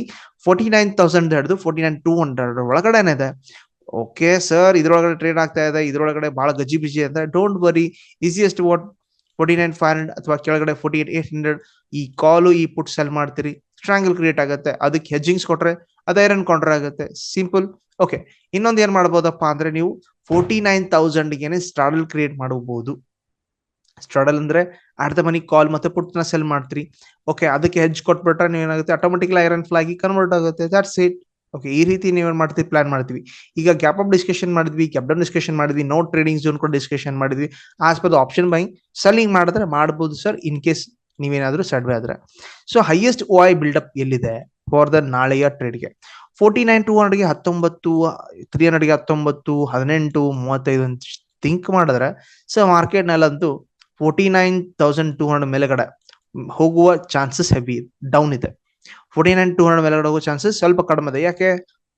ಫೋರ್ಟಿ ನೈನ್ ತೌಸಂಡ್ ಹಿಡಿದು ಫೋರ್ಟಿ ನೈನ್ ಟೂ ಹಂಡ್ರೆಡ್ ಒಳಗಡೆ ಇದೆ. ಓಕೆ ಸರ್ ಇದ್ರೊಳಗಡೆ ಟ್ರೇಡ್ ಆಗ್ತಾ ಇದೆ. ಇದ್ರೊಳಗಡೆ ಬಹಳ ಗಜಿ ಬಿಜಿ ಅಂತ don't worry easiest what forty nine five hundred ಅಥವಾ ಕೆಳಗಡೆ ಫೋರ್ಟಿ ಏಟ್ ಏಟ್ ಹಂಡ್ರೆಡ್ ಈ ಕಾಲು ಈ ಪುಟ್ ಸೆಲ್ ಮಾಡ್ತೀರಿ. ಸ್ಟ್ರಾಂಗಲ್ ಕ್ರಿಯೇಟ್ ಆಗುತ್ತೆ. ಅದಕ್ಕೆ ಹೆಜ್ಜಿಂಗ್ಸ್ ಕೊಟ್ರೆ ಅದು ಐರನ್ ಕೌಂಟರ್ ಆಗುತ್ತೆ. ಸಿಂಪಲ್ ಓಕೆ ಇನ್ನೊಂದು ಏನ್ ಮಾಡ್ಬೋದಪ್ಪ ಅಂದ್ರೆ ನೀವು ಫೋರ್ಟಿ ನೈನ್ ತೌಸಂಡ್ಗೆ ಸ್ಟ್ರಾಡಲ್ ಕ್ರಿಯೇಟ್ ಮಾಡಬಹುದು ಸ್ಟ್ರಾಡಲ್ ಅಂದ್ರೆ ಅರ್ಧ ಮನಿ ಕಾಲ್ ಮತ್ತೆ ಪುಟ್ನ ಸೆಲ್ ಮಾಡ್ತೀರಿ. ಓಕೆ ಅದಕ್ಕೆ ಹೆಜ್ ಕೊಟ್ಬಿಟ್ರೆ ನೀವು ಏನಾಗುತ್ತೆ ಆಟೋಮೆಟಿಕ್ಲಿ ಐರನ್ ಫ್ಲಾಗಿ ಕನ್ವರ್ಟ್ ಆಗುತ್ತೆ. ದಟ್ಸ್ ಇಟ್ ಓಕೆ ಈ ರೀತಿ ನೀವೇನ್ ಮಾಡ್ತೀವಿ ಪ್ಲಾನ್ ಮಾಡ್ತೀವಿ. ಈಗ ಗ್ಯಾಪ್ ಅಪ್ ಡಿಸ್ಕಷನ್ ಮಾಡಿದ್ವಿ ಕ್ಯಾಪ್ ಡೌನ್ ಡಿಸ್ಕಷನ್ ಮಾಡಿದ್ವಿ ನೋ ಟ್ರೇಡಿಂಗ್ ಝೋನ್ ಕೂಡ ಡಿಸ್ಕಷನ್ ಮಾಡಿದ್ವಿ. As per option buy selling ಮಾಡಿದ್ರೆ ಮಾಡ್ಬೋದು ಸರ್ ಇನ್ ಕೇಸ್ ನೀವೇನಾದ್ರೂ ಸಡ್ವೆ ಆದ್ರೆ. So highest O I buildup ಎಲ್ಲಿದೆ? ಫಾರ್ ದ ನಾಳೆಯ ಟ್ರೇಡ್ಗೆ ಫೋರ್ಟಿ ನೈನ್ ಟೂ ಹಂಡ್ರೆಡ್ಗೆ ಹತ್ತೊಂಬತ್ತು ತ್ರೀ ಹಂಡ್ರೆಡ್ಗೆ ಹತ್ತೊಂಬತ್ತು, ಹದಿನೆಂಟು, ಮೂವತ್ತೈದು ಅಂತ ಥಿಂಕ್ ಮಾಡಿದ್ರೆ so market ನಲ್ಲಂತೂ forty nine thousand two hundred ಮೇಲೆಗಡೆ ಹೋಗುವ ಚಾನ್ಸಸ್ ಹೆವಿ ಡೌನ್ ಇದೆ. ಫೋರ್ಟಿ ನೈನ್ ಟೂ ಹಂಡ್ರೆಡ್ ಮೇಲ್ಗಡೆ ಹೋಗೋ ಚಾನ್ಸಸ್ ಸ್ವಲ್ಪ ಕಡಿಮೆ ಇದೆ. ಯಾಕೆ?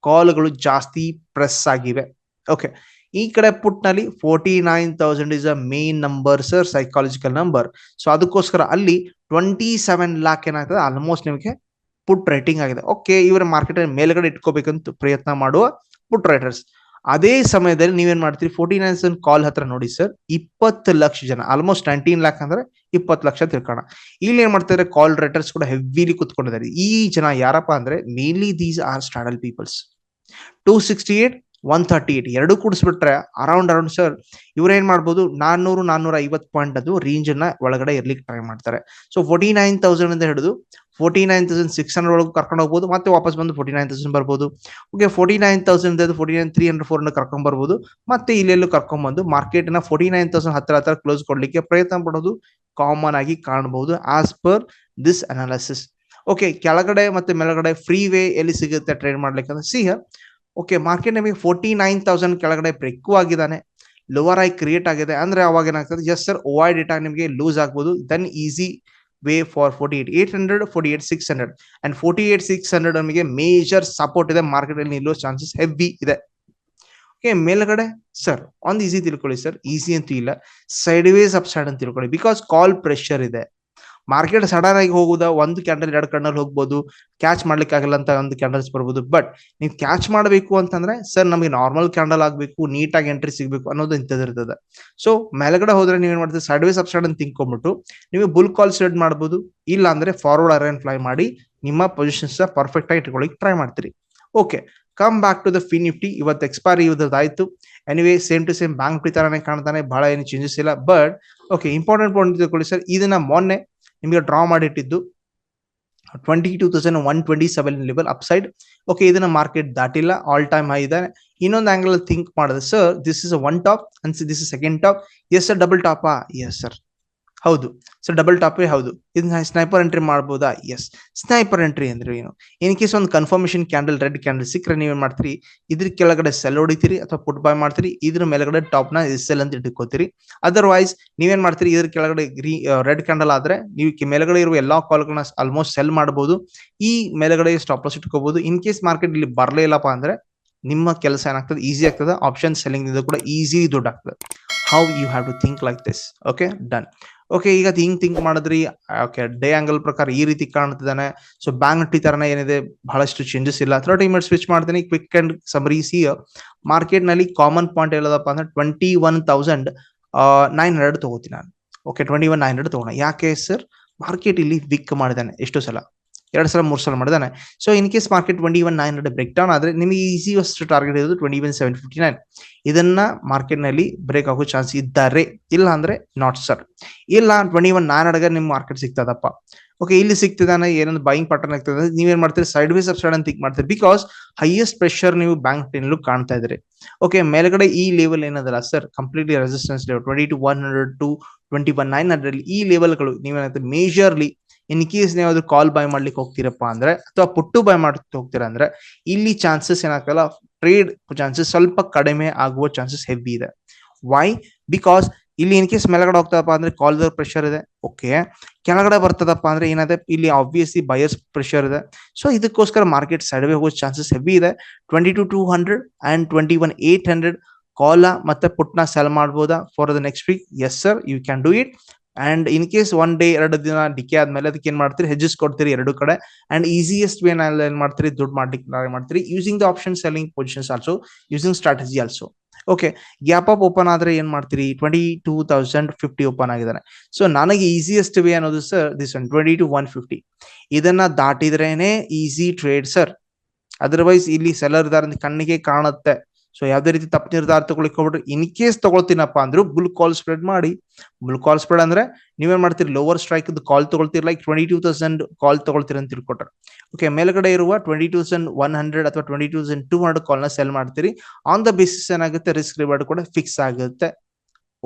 ಕಾಲ್ಗಳು ಜಾಸ್ತಿ ಪ್ರೆಸ್ ಆಗಿವೆ. ಓಕೆ ಈ ಕಡೆ ಪುಟ್ನಲ್ಲಿ forty nine thousand is a main number sir psychological number so ಅದಕ್ಕೋಸ್ಕರ ಅಲ್ಲಿ ಟ್ವೆಂಟಿ ಸೆವೆನ್ ಲ್ಯಾಕ್ ಏನಾಗ್ತದೆ? ಆಲ್ಮೋಸ್ಟ್ ನಿಮಗೆ ಪುಟ್ ರೈಟಿಂಗ್ ಆಗಿದೆ. ಓಕೆ ಇವರ ಮಾರ್ಕೆಟ್ ಮೇಲ್ಗಡೆ ಇಟ್ಕೋಬೇಕಂತ ಪ್ರಯತ್ನ ಮಾಡುವ ಪುಟ್ ರೈಟರ್ಸ್ ಅದೇ ಸಮಯದಲ್ಲಿ ನೀವೇನ್ ಮಾಡ್ತೀರಿ? ಫೋರ್ಟಿ ನೈನ್ ಕಾಲ್ ಹತ್ರ ನೋಡಿ ಸರ್ ಇಪ್ಪತ್ತು ಲಕ್ಷ ಜನ ಆಲ್ಮೋಸ್ಟ್ ನೈನ್ಟೀನ್ ಲ್ಯಾಕ್ ಅಂದ್ರೆ ಇಪ್ಪತ್ತು ಲಕ್ಷ ತಿಳ್ಕೋಣ ಇಲ್ಲಿ ಏನ್ ಮಾಡ್ತಾರೆ ಕಾಲ್ ರೈಟರ್ಸ್ ಕೂಡ ಹೆವಿಲಿ ಕುತ್ಕೊಂಡಿದ್ದಾರೆ. ಈ ಜನ ಯಾರಪ್ಪ ಅಂದ್ರೆ mainly these are straddle peoples two sixty eight one thirty eight ಎರಡು ಕೂಡಿಸ್ಬಿಟ್ರೆ ಅರೌಂಡ್ ಅರೌಂಡ್ ಸರ್ ಇವ್ರು ಏನ್ ಮಾಡ್ಬೋದು? ನಾನ್ನೂರು ನಾನ್ನೂರ ಐವತ್ತು ಪಾಯಿಂಟ್ ಅದು ರೇಂಜ್ ಅನ್ನ ಒಳಗಡೆ ಇರ್ಲಿಕ್ಕೆ ಟ್ರೈ ಮಾಡ್ತಾರೆ. ಸೊ ಫೋರ್ಟಿ ನೈನ್ ತೌಸಂಡ್ ಅಂತ ಹಿಡಿದು forty nine thousand six hundred ಒಳಗೆ ಕರ್ಕೊಂಡು ಹೋಗ್ಬೋದು. ಮತ್ತೆ ವಾಪಸ್ ಬಂದು ಫೋರ್ಟಿ ನೈನ್ ತೌಸಂಡ್ ಬರ್ಬೋದು. Okay forty nine thousand forty nine three hundred four hundred ಕರ್ಕೊಂಡ್ ಬರ್ಬೋದು. ಮತ್ತೆ ಇಲ್ಲೆಲ್ಲೂ ಕರ್ಕೊಂಡ್ ಬಂದು ಮಾರ್ಕೆಟ್ನ ಫೋರ್ಟಿ ನೈನ್ ತೌಸಂಡ್ ಹತ್ತಿರ ಹತ್ರ ಕ್ಲೋಸ್ ಕೊಡಲಿಕ್ಕೆ ಪ್ರಯತ್ನ ಪಡೋದು ಕಾಮನ್ ಆಗಿ ಕಾಣಬಹುದು as per this analysis okay ಕೆಳಗಡೆ ಮತ್ತೆ ಮೇಲ್ಗಡೆ ಫ್ರೀ ವೇ ಎಲ್ಲಿ ಸಿಗುತ್ತೆ ಟ್ರೇಡ್ ಮಾಡ್ಲಿಕ್ಕೆ ಅಂದ್ರೆ ಸಿ ಓಕೆ ಮಾರ್ಕೆಟ್ ನಿಮಗೆ ಫೋರ್ಟಿ ನೈನ್ ತೌಸಂಡ್ ಕೆಳಗಡೆ ಬ್ರೇಕು ಆಗಿದ್ದಾನೆ ಲೋವರ್ ಐ ಕ್ರಿಯೇಟ್ ಆಗಿದೆ. ಅಂದ್ರೆ ಅವಾಗ ಏನಾಗ್ತದೆ? Just sir O I data ನಿಮಗೆ ಲೂಸ್ ಆಗ್ಬೋದು. Then easy way for forty eight eight hundred forty eight six hundred and forty eight six hundred ನಮಗೆ ಮೇಜರ್ ಸಪೋರ್ಟ್ ಇದೆ ಮಾರ್ಕೆಟ್ ಅಲ್ಲಿ ನಿಲ್ಲೋ ಚಾನ್ಸಸ್ ಹೆವಿ ಇದೆ. ಓಕೆ ಮೇಲ್ಗಡೆ ಸರ್ ಒಂದು ಈಸಿ ತಿಳ್ಕೊಳ್ಳಿ ಸರ್ ಈಸಿ ಅಂತೂ ಇಲ್ಲ. ಸೈಡ್ ವೇಸ್ ಅಪ್ ಸೈಡ್ ಅಂತ ತಿಳ್ಕೊಳ್ಳಿ. ಬಿಕಾಸ್ ಕಾಲ್ ಪ್ರೆಷರ್ ಇದೆ. ಮಾರ್ಕೆಟ್ ಸಡನ್ ಆಗಿ ಹೋಗುದ, ಒಂದು ಕ್ಯಾಂಡಲ್ ಎರಡು ಕ್ಯಾಂಡಲ್ ಹೋಗ್ಬೋದು ಕ್ಯಾಚ್ ಮಾಡ್ಲಿಕ್ಕೆ ಆಗಲ್ಲ ಅಂತ ಒಂದು ಕ್ಯಾಂಡಲ್ಸ್ ಬರ್ಬೋದು. ಬಟ್ ನೀವು ಕ್ಯಾಚ್ ಮಾಡಬೇಕು ಅಂತಂದ್ರೆ ಸರ್ ನಮಗೆ ನಾರ್ಮಲ್ ಕ್ಯಾಂಡಲ್ ಆಗಬೇಕು ನೀಟಾಗಿ ಎಂಟ್ರಿ ಸಿಗಬೇಕು ಅನ್ನೋದು ಇಂಥದ್ದಿರ್ತದೆ ಸೊ ಮೇಲ್ಗಡೆ ಹೋದ್ರೆ ನೀವೇನ್ ಮಾಡ್ತೀವಿ ಸೈಡ್ ವೇಸ್ ಅಪ್ ಸೈಡ್ ಅಂತ ತಿಂಕೊಂಡ್ಬಿಟ್ಟು ನೀವು ಬುಲ್ ಕಾಲ್ ಸೆಡ್ ಮಾಡ್ಬೋದು. ಇಲ್ಲ ಅಂದ್ರೆ ಫಾರ್ವರ್ಡ್ ಅರೇನ್ ಫ್ಲೈ ಮಾಡಿ, ನಿಮ್ಮ ಪೊಸಿಷನ್ಸ್ ಪರ್ಫೆಕ್ಟ್ ಆಗಿ ಇಟ್ಕೊಳ್ಳಿಕ್ಕೆ ಟ್ರೈ ಮಾಡ್ತೀರಿ. Okay come back to the ಫಿ ನಿಫ್ಟಿ ಇವತ್ತು expiry ಇವತ್ತಾಯ್ತು anyway same to same bank Nifty ಕಾಣ್ತಾನೆ, ಬಹಳ ಏನು ಚೇಂಜಸ್ ಇಲ್ಲ. ಬಟ್ ಓಕೆ ಇಂಪಾರ್ಟೆಂಟ್ ಪಾಯಿಂಟ್ ತಿಳ್ಕೊಳ್ಳಿ ಸರ್ ಇದನ್ನ ಮೊನ್ನೆ ನಿಮಗೆ draw ಮಾಡಿಟ್ಟಿದ್ದು twenty two thousand one twenty seven level upside okay ಇದನ್ನ ಮಾರ್ಕೆಟ್ ದಾಟಿಲ್ಲ ಆಲ್ ಟೈಮ್ ಹೈ ಇದೆ. ಇನ್ನೊಂದು ಆಂಗಲ್ ಥಿಂಕ್ ಮಾಡಿದೆ sir this is one top and this is second top yes sir double ಟಾಪಾ yes sir ಹೌದು. So double ಟಾಪೇ ಹೌದು. ಇದನ್ನ sniper entry ಮಾಡ್ಬೋದಾ? ಎಸ್ ಸ್ನೈಪರ್ ಎಂಟ್ರಿ ಅಂದ್ರೆ ಏನು? ಇನ್ ಕೇಸ್ ಒಂದು ಕನ್ಫರ್ಮೇಶನ್ ಕ್ಯಾಂಡಲ್ ರೆಡ್ ಕ್ಯಾಂಡಲ್ ಸಿಕ್ಕರೆ ನೀವೇನ್ ಮಾಡ್ತೀರಿ? ಇದ್ರ ಕೆಳಗಡೆ ಸೆಲ್ ಹೊಡಿತೀರಿ ಅಥವಾ ಪುಟ್ ಬಾಯ್ ಮಾಡ್ತೀರಿ? ಇದ್ರ ಮೇಲ್ಗಡೆ ಟಾಪ್ನ ಸೆಲ್ ಅಂತ ಇಟ್ಕೋತೀರಿ. ಅದರ್ವೈಸ್ ನೀವೇನ್ ಮಾಡ್ತೀರಿ? ಇದ್ರ ಕೆಳಗಡೆ ಗ್ರೀ ರೆಡ್ ಕ್ಯಾಂಡಲ್ ಆದ್ರೆ ನೀವು ಮೇಲ್ಗಡೆ ಇರುವ ಎಲ್ಲಾ ಕಾಲ್ಗಳನ್ನ ಆಲ್ಮೋಸ್ಟ್ ಸೆಲ್ ಮಾಡಬಹುದು ಈ ಮೇಲ್ಗಡೆ ಸ್ಟಾಪ್ ಲಾಸ್ ಇಟ್ಕೋಬಹುದು ಇನ್ ಕೇಸ್ ಮಾರ್ಕೆಟ್ ಇಲ್ಲಿ ಬರಲೇ ಇಲ್ಲಪ್ಪ ಅಂದ್ರೆ ನಿಮ್ಮ ಕೆಲಸ ಏನಾಗ್ತದೆ? ಈಸಿ ಆಗ್ತದೆ. ಆಪ್ಷನ್ ಸೆಲ್ಲಿಂಗ್ ಇಂದ ಕೂಡ ಈಸಿ ದುಡ್ಡು ಆಗ್ತದೆ how you have to think like this okay done okay ಈಗ ಹಿಂಗ್ ಥಿಂಕ್ ಮಾಡಿದ್ರಿ? ಓಕೆ ಡೇ ಆಂಗಲ್ ಪ್ರಕಾರ ಈ ರೀತಿ ಕಾಣ್ತಿದ್ದಾನೆ. ಸೊ ಬ್ಯಾಂಕ್ ನಟ್ಟಿ ತರನೇ ಏನಿದೆ? ಬಹಳಷ್ಟು ಚೇಂಜಸ್ ಇಲ್ಲ. ಥರ್ಟಿ ಮಿನಿಟ್ ಸ್ವಿಚ್ ಮಾಡ್ತೀನಿ. ಕ್ವಿಕ್ ಅಂಡ್ ಸಮರಿ ಸಿ ಮಾರ್ಕೆಟ್ನಲ್ಲಿ ಕಾಮನ್ ಪಾಯಿಂಟ್ ಹೇಳೋದಪ್ಪ ಅಂದ್ರೆ twenty one thousand nine hundred ತಗೋತೀನಿ ನಾನು. Okay twenty one nine hundred ತಗೋಣ. ಯಾಕೆ ಸರ್ ಮಾರ್ಕೆಟ್ ಇಲ್ಲಿ ವಿಕ್ ಮಾಡಿದ್ದಾನೆ. ಎಷ್ಟೋ ಸಲ? ಎರಡು ಸಲ, ಮೂರು ಸಲ ಮಾಡಿದಾನೆ. So in case market twenty one nine hundred break down ಆದರೆ ನಿಮಗೆ ಈಸಿಯಸ್ಟ್ ಟಾರ್ಗೆಟ್ ಇರೋದು twenty one seven fifty nine ಇದನ್ನ ಮಾರ್ಕೆಟ್ನಲ್ಲಿ ಬ್ರೇಕ್ ಆಗೋ ಚಾನ್ಸ್ ಇದ್ದಾರೆ. ಇಲ್ಲ ಅಂದ್ರೆ ನಾಟ್ ಸರ್ ಇಲ್ಲ ಟ್ವೆಂಟಿ ಒನ್ ನೈನ್ ಹಂಡ್ರೆಡ್ ನಿಮ್ ಮಾರ್ಕೆಟ್ ಸಿಗ್ತದಪ್ಪ. ಓಕೆ ಇಲ್ಲಿ ಸಿಗ್ತಿದಾನೆ ಏನೊಂದು ಬೈಯಿಂಗ್ ಪ್ಯಾಟರ್ನ್ ಆಗ್ತದೆ ನೀವೇನ್ ಮಾಡ್ತೀರಿ? ಸೈಡ್ ವೇ ಸಬ್ಸೈಡ್ ಅಂತ ಥಿಂಕ್ ಮಾಡ್ತೀರಿ. ಬಿಕಾಸ್ ಹೈಯೆಸ್ಟ್ ಪ್ರೆಷರ್ ನೀವು ಬ್ಯಾಂಕ್ ಟೆನ್ಲು ಕಾಣ್ತಾ ಇದ್ರಿ ಓಕೆ ಮೇಲ್ಗಡೆ ಈ ಲೆವೆಲ್ ಏನದಲ್ಲ sir completely resistance level twenty two one hundred to twenty one nine hundred ಈ ಲೆವೆಲ್ಗಳು ನೀವೇನಾಗುತ್ತೆ ಮೇಜರ್ಲಿ ಇನ್ ಕೇಸ್ ನೀವು ಕಾಲ್ ಬೈ ಮಾಡ್ಲಿಕ್ಕೆ ಹೋಗ್ತೀರಪ್ಪ ಅಂದ್ರೆ, ಅಥವಾ ಪುಟ್ಟು ಬೈ ಮಾಡ್ತಾ ಹೋಗ್ತೀರಾ ಅಂದ್ರೆ, ಇಲ್ಲಿ ಚಾನ್ಸಸ್ ಏನಾಗಲ್ಲ ಟ್ರೇಡ್ ಚಾನ್ಸಸ್ ಸ್ವಲ್ಪ ಕಡಿಮೆ ಆಗುವ ಚಾನ್ಸಸ್ ಹೆವಿ ಇದೆ. ವೈ ಬಿಕಾಸ್ ಇಲ್ಲಿ ಇನ್ ಕೇಸ್ ಮೇಲ್ಗಡೆ ಹೋಗ್ತದಪ್ಪ ಅಂದ್ರೆ ಕಾಲ್ ಪ್ರೆಷರ್ ಇದೆ. ಓಕೆ ಕೆಳಗಡೆ ಬರ್ತದಪ್ಪ ಅಂದ್ರೆ ಏನಾದ್ರೆ ಇಲ್ಲಿ ಆಬ್ವಿಯಸ್ಲಿ ಬಯರ್ಸ್ ಪ್ರೆಷರ್ ಇದೆ. ಸೊ ಇದಕ್ಕೋಸ್ಕರ ಮಾರ್ಕೆಟ್ ಸೈಡ್ವೇ ಹೋಗೋ ಚಾನ್ಸಸ್ ಹೆವಿ ಇದೆ. Twenty two two hundred and twenty one eight hundred ಕಾಲ ಮತ್ತೆ ಪುಟ್ನ ಸೆಲ್ ಮಾಡ್ಬೋದಾ? For the next week yes sir you can do it and in case one day ಎರಡು ದಿನ ಡಿಕೆ ಆದ್ಮೇಲೆ ಅದಕ್ಕೆ ಏನ್ ಮಾಡ್ತೀರಿ? ಹೆಜ್ಜಸ್ ಕೊಡ್ತೀರಿ ಎರಡು ಕಡೆ. ಅಂಡ್ ಈಸಿಯೆಸ್ಟ್ ವೇ ನಲ್ಲಿ ಏನ್ ಮಾಡ್ತೀರಿ? ದುಡ್ಡು ಮಾಡ್ಲಿಕ್ಕೆ ಮಾಡ್ತೀರಿ. Using the option selling positions also using strategy also okay gap up open ಆದ್ರೆ ಏನ್ ಮಾಡ್ತೀರಿ? Twenty two thousand fifty open ಆಗಿದ್ದಾರೆ ಸೊ ನನಗೆ ಈಸಿಯೆಸ್ಟ್ ವೇ ಅನ್ನೋದು sir this one twenty two one fifty ಇದನ್ನ ದಾಟಿದ್ರೇನೆ ಈಸಿ ಟ್ರೇಡ್ ಸರ್ ಅದರ್ವೈಸ್ ಇಲ್ಲಿ seller ಇದಾರೆ ಕಣ್ಣಿಗೆ ಕಾಣುತ್ತೆ. ಸೊ ಯಾವ್ದೇ ರೀತಿ ತಪ್ಪು ನಿರ್ಧಾರ ತಗೊಳಿಕ್ ಇನ್ ಕೇಸ್ ತಗೊಳ್ತೀನಪ್ಪ ಅಂದ್ರು ಬುಲ್ ಕಾಲ್ ಸ್ಪ್ರೆಡ್ ಮಾಡಿ. ಬುಲ್ ಕಾಲ್ ಸ್ಪ್ರೆಡ್ ಅಂದ್ರೆ ನೀವೇನ್ ಮಾಡ್ತೀರಿ? Lower strike call ತಗೊಳ್ತೀರಿ like twenty two thousand call ತಗೊಳ್ತೀರ ಅಂತ ತಿಳ್ಕೊಟ್ರೆ. ಓಕೆ ಮೇಲ್ಗಡೆ ಇರುವ ಟ್ವೆಂಟಿ ತೌಸಂಡ್ ಒನ್ ಹಂಡ್ರೆಡ್ ಅಥವಾ ಟ್ವೆಂಟಿ ತೌಸಂಡ್ ಟೂ ಹಂಡ್ರೆಡ್ ಕಾಲ್ನ ಸೆಲ್ ಮಾಡ್ತೀರಿ. ಆನ್ ದ ಬೇಸಿಸ್ ಏನಾಗುತ್ತೆ? ರಿಸ್ಕ್ ರಿವಾರ್ಡ್ ಕೂಡ ಫಿಕ್ಸ್ ಆಗುತ್ತೆ.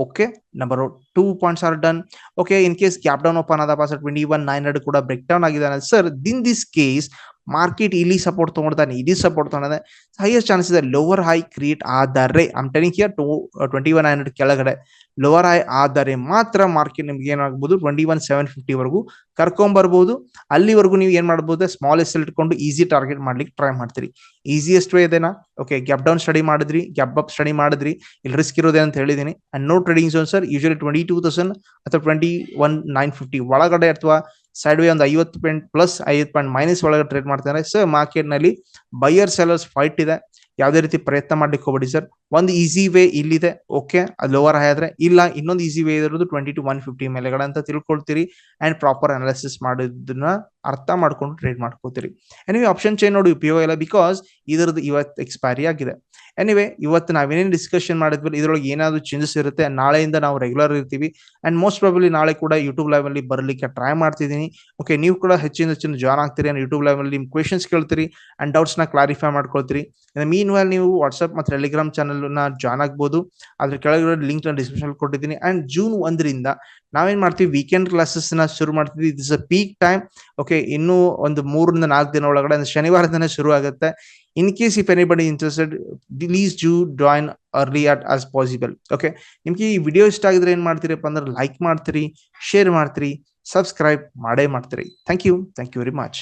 Okay number two points or done okay in case gap down open ಆದ pass twenty one nine hundred ಕೂಡ break down ಆಗಿದೆ sir then this case market ಇಲ್ಲಿ support ತಗೊಂಡ್ತಾನೆ ಇಲ್ಲಿ support ತಗೊಂಡಿದೆ ಹೈಯೆಸ್ಟ್ ಚಾನ್ಸ್ ಇದೆ ಲೋವರ್ ಹೈ ಕ್ರಿಯೇಟ್ ಆದರೆ I'm telling here to twenty one hundred ಕೆಳಗಡೆ ಲೋವರ್ ಹೈ ಆದರೆ ಮಾತ್ರ ಮಾರ್ಕೆಟ್ ನಿಮ್ಗೆ ಏನಾಗಬಹುದು ಟ್ವೆಂಟಿ ಒನ್ ಸೆವೆನ್ ಫಿಫ್ಟಿ ವರೆಗೂ ಕರ್ಕೊಂಬರ್ಬೋದು, ಅಲ್ಲಿವರೆಗೂ ನೀವು ಏನ್ ಮಾಡ್ಬೋದು ಸ್ಮಾಲ್ ಎಸ್ ಇಟ್ಕೊಂಡು ಈಸಿ ಟಾರ್ಗೆಟ್ ಮಾಡ್ಲಿಕ್ಕೆ ಟ್ರೈ ಮಾಡ್ತೀರಿ. ಈಸಿಯೆಸ್ಟ್ ವೇ ಇದೆನಾ ಓಕೆ ಗ್ಯಾಪ್ ಡೌನ್ ಸ್ಟಡಿ ಮಾಡಿದ್ರಿ ಗ್ಯಾಪ್ ಅಪ್ ಸ್ಟಡಿ ಮಾಡಿದ್ರಿ, ಇಲ್ಲಿ ರಿಸ್ಕ್ ಇರೋದೇ ಅಂತ ಹೇಳಿದ್ದೀನಿ and no trading zone sir usually twenty two thousand ಅಥವಾ ಟ್ವೆಂಟಿ ಒನ್ ನೈನ್ ಫಿಫ್ಟಿ ಒಳಗಡೆ ಅಥವಾ ಸೈಡ್ ವೇ ಒಂದು ಐವತ್ತು ಪಾಯಿಂಟ್ ಪ್ಲಸ್ ಐವತ್ತು ಪಾಯಿಂಟ್ ಮೈನಸ್ ಒಳಗೆ ಟ್ರೇಡ್ ಮಾಡ್ತಾರೆ ಸರ್ ಮಾರ್ಕೆಟ್ನಲ್ಲಿ ಬೈಯರ್ ಸೆಲರ್ಸ್ ಫೈಟ್ ಇದೆ. ಯಾವುದೇ ರೀತಿ ಪ್ರಯತ್ನ ಮಾಡ್ಲಿಕ್ಕೆ ಹೋಗ್ಬೇಡಿ ಸರ್. ಒಂದು ಈಸಿ ವೇ ಇಲ್ಲಿದೆ ಓಕೆ ಅದು ಲೋವರ್ ಆದ್ರೆ ಇಲ್ಲ, ಇನ್ನೊಂದು ಈಸಿ ವೇ ಇರೋದು ಟ್ವೆಂಟಿ ಟು ಒನ್ ಫಿಫ್ಟಿ ಮೇಲೆಗಡೆ ಅಂತ ತಿಳ್ಕೊಳ್ತೀರಿ ಅಂಡ್ ಪ್ರಾಪರ್ ಅನಾಲಿಸಿಸ್ ಮಾಡೋದನ್ನ ಅರ್ಥ ಮಾಡ್ಕೊಂಡು ಟ್ರೇಡ್ ಮಾಡ್ಕೋತೀರಿ. ಎನಿವೆ ಆಪ್ಷನ್ ಚೈನ್ ನೋಡಿ ಉಪಯೋಗ ಇಲ್ಲ ಬಿಕಾಸ್ ಇದರದ್ದು ಇವತ್ತು ಎಕ್ಸ್ಪೈರಿ ಆಗಿದೆ. ಎನಿವೆ ಇವತ್ತು ನಾವೇನೇನು ಡಿಸ್ಕಷನ್ ಮಾಡಿದ್ವಿ ಇದ್ರೊಳಗೆ ಏನಾದರೂ ಚೇಂಜಸ್ ಇರುತ್ತೆ, ನಾಳೆಯಿಂದ ನಾವು ರೆಗ್ಯುಲರ್ ಇರ್ತೀವಿ ಅಂಡ್ ಮೋಸ್ಟ್ ಪ್ರಾಬಲಿ ನಾಳೆ ಕೂಡ ಯೂಟ್ಯೂಬ್ ಲೈವ್ ಅಲ್ಲಿ ಬರಲಿಕ್ಕೆ ಟ್ರೈ ಮಾಡ್ತಿದ್ದೀನಿ. ಓಕೆ ನೀವು ಕೂಡ ಹೆಚ್ಚಿನ ಹೆಚ್ಚಿನ ಜಾಯ್ನ್ ಆಗ್ತೀರಿ ಅಂಡ್ ಯೂಟ್ಯೂಬ್ ಲೈವ್ ಅಲ್ಲಿ ನಿಮ್ ಕ್ವೆಶನ್ಸ್ ಕೇಳ್ತೀರಿ ಅಂಡ್ ಡೌಟ್ಸ್ ಕ್ಲಾರಿಫೈ ಮಾಡ್ಕೊಳ್ತೀರಿ. ಮೀನ್ ವೆಲ್ ನೀವು ವಾಟ್ಸಪ್ ಮತ್ತು ಟೆಲಿಗ್ರಾಮ್ ಚಾನಲ್ನ ಜಾಯ್ನ್ ಆಗ್ಬೋದು. ಅದ್ರ ಕೆಳಗಡೆ ಲಿಂಕ್ನ ಡಿಸ್ಕ್ರಿಪ್ಷನ್ ಕೊಟ್ಟಿದ್ದೀನಿ. ಅಂಡ್ ಜೂನ್ ಒಂದರಿಂದ ನಾವೇನ್ ಮಾಡ್ತೀವಿ? ವೀಕೆಂಡ್ ಕ್ಲಾಸಸ್ನ ಶುರು ಮಾಡ್ತೀವಿ. It is a peak time okay ಇನ್ನೂ ಒಂದು ಮೂರರಿಂದ ನಾಲ್ಕು ದಿನ ಒಳಗಡೆ ಶನಿವಾರದಿಂದ ಶುರು ಆಗುತ್ತೆ. In case if anybody interested please do join early at as possible okay ನಿಮ್ಗೆ ಈ ವಿಡಿಯೋ ಇಷ್ಟ ಆಗಿದ್ರೆ ಏನ್ ಮಾಡ್ತೀರಪ್ಪ ಅಂದ್ರೆ ಲೈಕ್ ಮಾಡ್ತೀರಿ ಶೇರ್ ಮಾಡ್ತೀರಿ ಸಬ್ಸ್ಕ್ರೈಬ್ ಮಾಡೇ ಮಾಡ್ತೀರಿ. Thank you thank you very much